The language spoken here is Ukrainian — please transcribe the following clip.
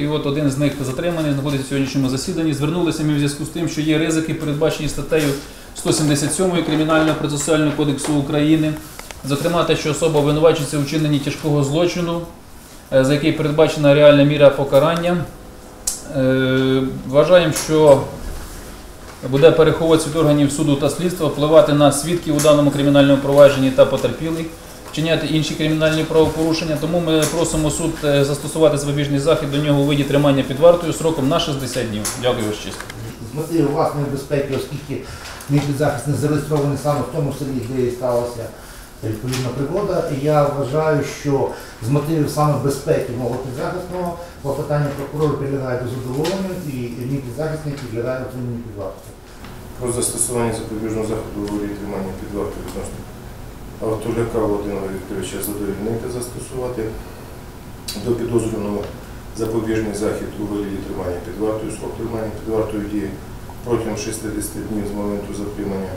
І от один з них затриманий, знаходиться в сьогоднішньому засіданні. Звернулися ми в зв'язку з тим, що є ризики, передбачені статтею 177 Кримінального процесуального кодексу України. Зокрема, те, що особа обвинувачується у вчиненні тяжкого злочину, е, за який передбачена реальна міра покарання. Е, Вважаємо, що буде переховуватися від органів суду та слідства, впливати на свідків у даному кримінальному провадженні та потерпілих, вчиняти інші кримінальні правопорушення. Тому ми просимо суд е, застосувати запобіжний захід до нього у виді тримання під вартою сроком на 60 днів. Дякую вас честь. з мотивів власної безпеки, оскільки мій підзахисник зареєстрований саме в тому селі, де і сталася відповідна пригода. І я вважаю, що з мотивів саме безпеки мого підзахисного клопотання прокурору підлягає до задоволення і мій підзахисник підлягає отриманню під вартою. Про застосування запобіжного заходу у тримання під вартою відносно Автоляка Володимира Вікторовича задовільнити застосувати до підозрюваного запобіжний захід у вигляді тримання під вартою, срок тримання під вартою дії протягом 60 днів з моменту затримання